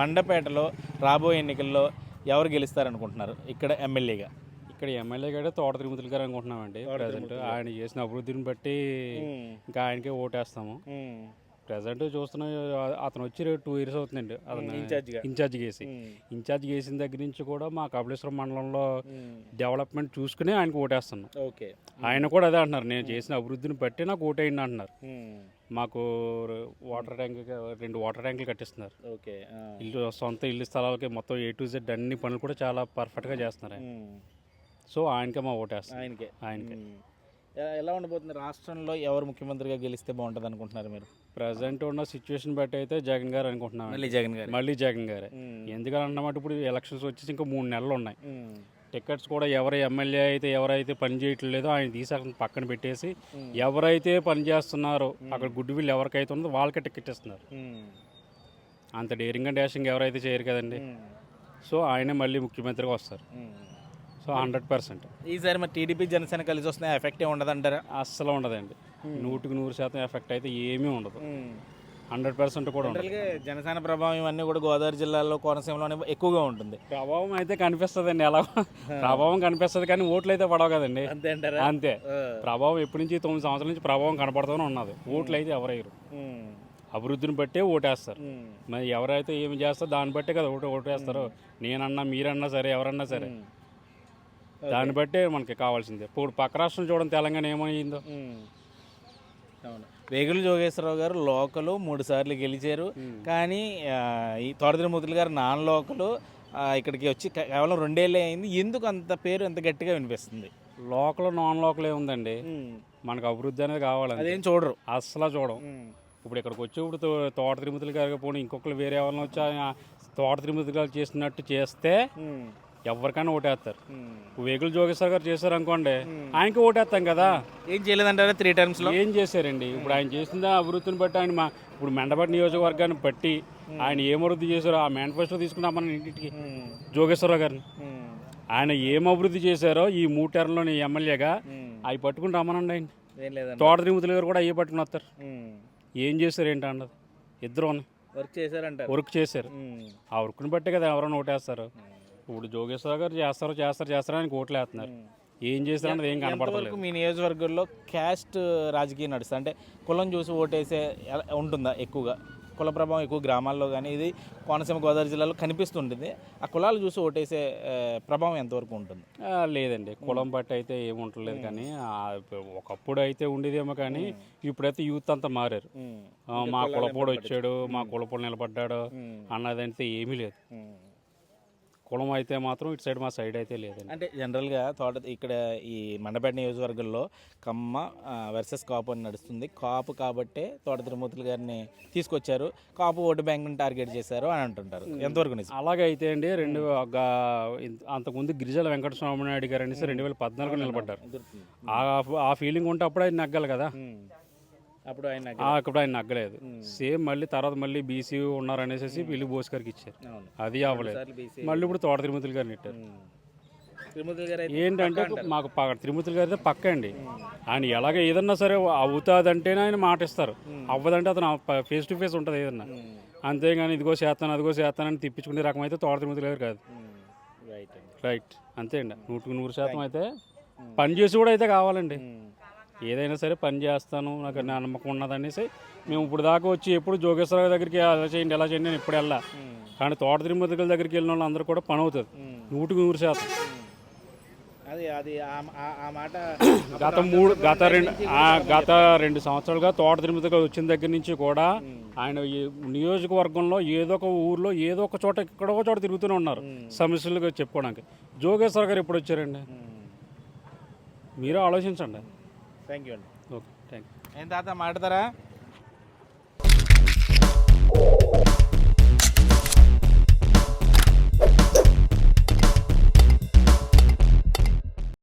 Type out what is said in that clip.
మండపేటలో రాబోయే ఎన్నికల్లో ఎవరు గెలుస్తారనుకుంటున్నారు? ఇక్కడ ఎమ్మెల్యేగా. ఇక్కడ ఎమ్మెల్యే గారు తోట తిరుమతులు గారు అనుకుంటున్నామండి ప్రజెంట్ ఆయన చేసిన అభివృద్ధిని బట్టి ఇంకా ఆయనకే ఓటేస్తాము. ప్రజెంట్ చూస్తున్న అతను వచ్చి టూ ఇయర్స్ అవుతుందండి. అతను. ఇన్ఛార్జ్ చేసి ఇన్ఛార్జ్ చేసిన దగ్గర నుంచి కూడా మా కపిలేశ్వరం మండలంలో డెవలప్మెంట్ చూసుకుని ఆయనకు ఓటేస్తున్నాం. ఓకే. ఆయన కూడా అదే అంటున్నారు నేను చేసిన అభివృద్ధిని బట్టి నాకు ఓటేయండి అంటున్నారు. మాకు వాటర్ ట్యాంక్ రెండు వాటర్ ట్యాంకులు కట్టిస్తున్నారు. ఓకే ఇల్లు సొంత ఇల్లు స్థలాలకి మొత్తం ఏ టు జెడ్ అన్ని పనులు కూడా చాలా పర్ఫెక్ట్గా చేస్తున్నారు. సో ఆయనకే మా ఓటేస్తాం ఆయనకే. ఆయనకే. ఎలా ఉండబోతుంది? రాష్ట్రంలో ఎవరు ముఖ్యమంత్రిగా గెలిస్తే బాగుంటుంది అనుకుంటున్నారు మీరు? ప్రజెంట్ ఉన్న సిచ్యువేషన్ బట్టి అయితే జగన్ గారు అనుకుంటున్నాం మళ్ళీ జగన్ గారు. మళ్ళీ జగన్ గారే. ఎందుకని అన్నమాట ఇప్పుడు ఎలక్షన్స్ వచ్చేసి ఇంకా మూడు నెలలు ఉన్నాయి. టికెట్స్ కూడా ఎవరు ఎమ్మెల్యే అయితే ఎవరైతే పని చేయట్లేదో ఆయన తీసి అక్కడ పక్కన పెట్టేసి ఎవరైతే పని చేస్తున్నారో అక్కడ గుడ్ విల్ ఎవరికైతే ఉందో వాళ్ళకే టికెట్ ఇస్తున్నారు. అంత డేరింగ్ అండ్ డాషింగ్ ఎవరైతే చేయరు కదండి. సో ఆయనే మళ్ళీ ముఖ్యమంత్రిగా వస్తారు. So hundred percent. ఈసారి మరి టీడీపీ జనసేన కలిసి వస్తే ఎఫెక్ట్ ఏమి ఉండదంటారా? అస్సలు ఉండదండి. నూటికి నూరు శాతం ఎఫెక్ట్ అయితే ఏమీ ఉండదు. హండ్రెడ్ పర్సెంట్ కూడా ఉండదు. జనసేన ప్రభావం ఇవన్నీ కూడా గోదావరి జిల్లాలో కోనసీమలోనే ఎక్కువగా ఉంటుంది. ప్రభావం అయితే కనిపిస్తుందండి. ఎలా ప్రభావం కనిపిస్తుంది కానీ ఓట్లు అయితే పడవు కదండి. అంతే అంటారా? ప్రభావం ఎప్పటి నుంచి తొమ్మిది సంవత్సరాల నుంచి ప్రభావం కనపడుతూనే ఉన్నది. ఓట్లు అయితే ఎవరేయరు. అభివృద్ధిని బట్టే ఓటేస్తారు. మరి ఎవరైతే ఏమి చేస్తారో దాన్ని బట్టే కదా ఓటు ఓటేస్తారు నేనన్నా మీరన్నా సరే ఎవరన్నా సరే. దాన్ని బట్టే మనకి కావాల్సిందే. ఇప్పుడు పక్క రాష్ట్రం చూడండి తెలంగాణ ఏమైందో. అవును. వేగుల జోగేశ్వరరావు గారు లోకలు మూడు సార్లు గెలిచారు. కానీ ఈ తోటతిరుమూర్తులు గారు నాన్ లోకలు ఇక్కడికి వచ్చి కేవలం రెండేళ్ళే అయింది. ఎందుకు అంత పేరు ఎంత గట్టిగా వినిపిస్తుంది? లోకల్ నాన్ లోకల్ ఏముందండి? మనకు అభివృద్ధి అనేది కావాలండి అదేం చూడరు. అస్సలు చూడం. ఇప్పుడు ఇక్కడికి వచ్చి ఇప్పుడు తో- తోట తిరుమతులు గారు పోనీ ఇంకొకరు వేరే ఎవరైనా వచ్చి తోట తిరుమతులు గారు చేసినట్టు చేస్తే ఎవరికైనా ఓటేస్తారు. వేగుల జోగేశ్వర్ గారు చేశారు అనుకోండి ఆయనకి ఓటేస్తాం కదా. ఏం చేయలేదంటారా త్రీ టర్మ్స్లో? ఏం చేశారండి? ఇప్పుడు ఆయన చేసిన అభివృద్ధిని బట్టి ఆయన మా ఇప్పుడు మెండపట్టి నియోజకవర్గాన్ని బట్టి ఆయన ఏం అభివృద్ధి చేశారో ఆ మేనిఫెస్టో తీసుకున్నాం మన ఇంటికి జోగేశ్వరరావు గారిని. ఆయన ఏం అభివృద్ధి చేశారో ఈ మూడు టర్మ్లోని ఎమ్మెల్యేగా అవి పట్టుకుని రమ్మనండి ఆయన తోట తిరుమతులు గారు కూడా అవి పట్టుకుని వస్తారు. ఏం చేశారు ఏంటి అన్నది? ఇద్దరు వర్క్ చేశారంటారు. వర్క్ చేశారు. ఆ వర్క్ని బట్టే కదా ఎవరైనా ఓటేస్తారు. ఇప్పుడు జోగేశ్వర గారు చేస్తారు చేస్తారు చేస్తారు అని ఓట్లు వేస్తున్నారు ఏం చేస్తారు అన్నది ఏం కనపడతలేదు. ఎంతవరకు మీ నియోజకవర్గంలో క్యాస్ట్ రాజకీయం నడుస్తుంది అంటే కులం చూసి ఓటేసే ఉంటుందా ఎక్కువగా? కుల ప్రభావం ఎక్కువ గ్రామాల్లో కానీ ఇది కోనసీమ గోదావరి జిల్లాలో కనిపిస్తుంటుంది. ఆ కులాలు చూసి ఓటేసే ప్రభావం ఎంతవరకు ఉంటుంది? లేదండి. కులం బట్టి అయితే ఏముంటలేదు కానీ ఒకప్పుడు అయితే ఉండేదేమో కానీ ఇప్పుడైతే యూత్ అంతా మారారు. మా కులపోడు వచ్చాడు మా కులపోడు నిలబడ్డాడు అన్నదైతే ఏమీ లేదు. కులం అయితే మాత్రం ఇటు సైడ్ మా సైడ్ అయితే లేదండి. అంటే జనరల్గా తోట ఇక్కడ ఈ మండపేట నియోజకవర్గంలో కమ్మ వర్సెస్ కాపు అని నడుస్తుంది. కాపు కాబట్టే తోట తిరుమూర్తులు గారిని తీసుకొచ్చారు. కాపు ఓటు బ్యాంక్ని టార్గెట్ చేశారు అని అంటుంటారు. ఎంతవరకు నిజం? అలాగే అయితే అండి రెండు ఇంత- అంతకుముందు గిరిజల వెంకటస్వామి నాయుడు గారు అనేసి రెండు వేల పద్నాలుగు నిలబడ్డారు. ఆ- ఆ ఫీలింగ్ ఉంటే అప్పుడు ఆయన నగ్గాలి కదా. అప్పుడు ఆయన అప్పుడు ఆయన నగ్గలేదు. సేమ్ మళ్ళీ తర్వాత మళ్ళీ బీసీ ఉన్నారు అనేసి పిల్లి బోస్ గారికి ఇచ్చారు అది అవ్వలేదు. మళ్ళీ ఇప్పుడు తోట తిరుమతులు గారు నెట్టారు తిరుమూర్తులు గారు అయితే ఏంటంటే మాకు తిరుమతులు గారి పక్క అండి. ఆయన ఎలాగ ఏదన్నా సరే అవుతుందంటేనే ఆయన మాట ఇస్తారు అవ్వదంటే అతను ఫేస్ టు ఫేస్ ఉంటుంది ఏదన్నా. అంతేగాని ఇదిగో చేస్తాను అదిగో చేస్తానని తిప్పించుకునే రకం అయితే తోట తిరుమతులు గారు కాదు. Right right. అంతే అండి. నూటికి నూరు శాతం అయితే పని చేసి కూడా అయితే కావాలండి. ఏదైనా సరే పని చేస్తాను నాకు నా నమ్మకం ఉన్నదనేసి మేము ఇప్పుడు దాకా వచ్చి ఎప్పుడు జోగేశ్వరరావు దగ్గరికి అలా చేయండి ఎలా చేయండి నేను ఇప్పుడు వెళ్ళా. కానీ తోట తిరుమతుల దగ్గరికి వెళ్ళిన వాళ్ళు అందరూ కూడా పని అవుతుంది. నూటికి నూరు శాతం. అది అది ఆ- మాట గత మూడు గత రెండు గత రెండు సంవత్సరాలుగా తోట తిరుమతిగా వచ్చిన దగ్గర నుంచి కూడా ఆయన నియోజకవర్గంలో ఏదో ఒక ఊర్లో ఏదో ఒక చోట ఎక్కడో ఒక చోట తిరుగుతూనే ఉన్నారు. సమస్యలుగా చెప్పుకోవడానికి. జోగేశ్వర గారు ఎప్పుడు వచ్చారండి? మీరు ఆలోచించండి. థ్యాంక్ యూ అండి. ఓకే థ్యాంక్ యూ ఏం తాత మాట్లాడతారా?